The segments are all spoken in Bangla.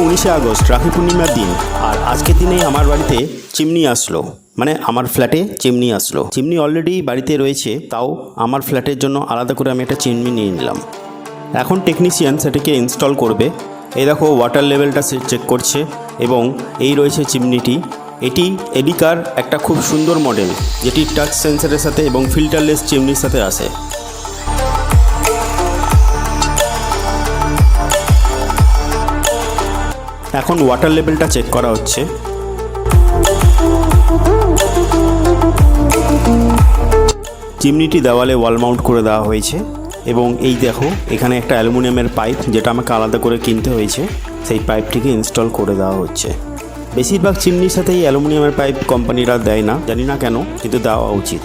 উনিশে আগস্ট, রাখি পূর্ণিমার দিন। আর আজকের দিনেই আমার বাড়িতে চিমনি আসলো। মানে আমার ফ্ল্যাটে চিমনি আসলো। চিমনি অলরেডি বাড়িতে রয়েছে, তাও আমার ফ্ল্যাটের জন্য আলাদা করে আমি একটা চিমনি নিয়ে নিলাম। এখন টেকনিশিয়ান সেটাকে ইনস্টল করবে। এই দেখো ওয়াটার লেভেলটা সে চেক করছে এবং এই রয়েছে চিমনিটি। এটি এডিকার একটা খুব সুন্দর মডেল যেটি টাচ সেন্সারের সাথে এবং ফিল্টারলেস চিমনির সাথে আসে। এখন ওয়াটার লেভেলটা চেক করা হচ্ছে। চিমনিটি দেওয়ালে ওয়াল মাউন্ট করে দেওয়া হয়েছে এবং এই দেখো, এখানে একটা অ্যালুমিনিয়ামের পাইপ যেটা আমাকে আলাদা করে কিনতে হয়েছে, সেই পাইপটিকে ইনস্টল করে দেওয়া হচ্ছে। বেশিরভাগ চিমনির সাথে এই অ্যালুমিনিয়ামের পাইপ কোম্পানিরা দেয় না, জানি না কেন, কিন্তু দেওয়া উচিত।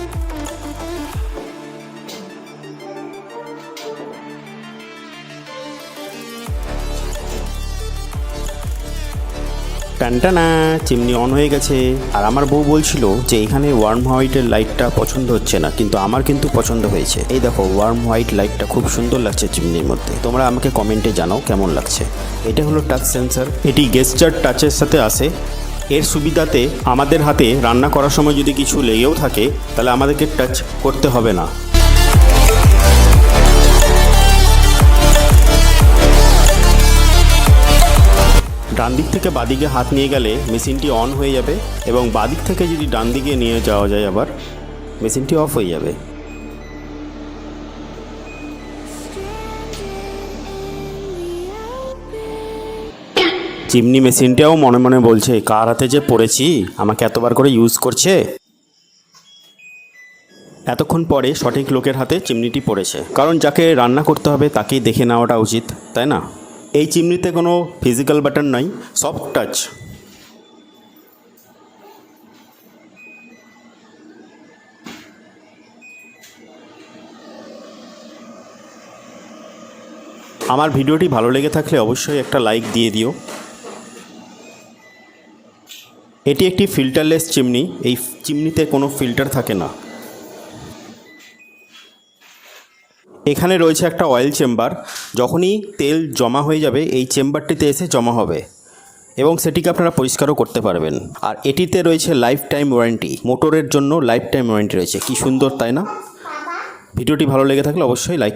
টানটানা চিমনি অন হয়ে গেছে। আর আমার বউ বলছিল যে, এখানে ওয়ার্ম হোয়াইটের লাইটটা পছন্দ হচ্ছে না, কিন্তু আমার কিন্তু পছন্দ হয়েছে। এই দেখো ওয়ার্ম হোয়াইট লাইটটা খুব সুন্দর লাগছে চিমনির মধ্যে। তোমরা আমাকে কমেন্টে জানাও কেমন লাগছে। এটা হলো টাচ সেন্সার এটি গেস্টার টাচের সাথে আসে। এর সুবিধাতে আমাদের হাতে রান্না করার সময় যদি কিছু লেগেও থাকে, তাহলে আমাদেরকে টাচ করতে হবে না। ডান দিক থেকে বাদিকে হাত নিয়ে গেলে মেশিনটি অন হয়ে যাবে এবং বাদিক থেকে যদি ডান দিকে নিয়ে যাওয়া যায় আবার, মেশিনটি অফ হয়ে যাবে। চিমনি মেশিনটাও মনে মনে বলছে, কার হাতে যে পড়েছি? আমাকে এতবার করে ইউজ করছে? এতক্ষণ পরে সঠিক লোকের হাতে চিমনিটি পড়েছে। কারণ যাকে রান্না করতে হবে তাকেই দেখে নেওয়াটা উচিত, তাই না? এই চিমনিতে কোনো ফিজিক্যাল বাটন নাই সফট টাচ আমার ভিডিওটি ভালো লেগে থাকলে অবশ্যই একটা লাইক দিয়ে দিও। এটি একটি ফিল্টারলেস চিমনি, এই চিমনিতে কোনো ফিল্টার থাকে না। এখানে রয়েছে একটা অয়েল চেম্বার যখনই তেল জমা হয়ে যাবে, এই চেম্বারটিতে এসে জমা হবে এবং সেটিকে আপনারা পরিষ্কারও করতে পারবেন। আর এটিতে রয়েছে লাইফ টাইম ওয়ারেন্টি মোটরের জন্য লাইফ টাইম ওয়ারেন্টি রয়েছে। কি সুন্দর, তাই না? ভিডিওটি ভালো লেগে থাকলে অবশ্যই লাইক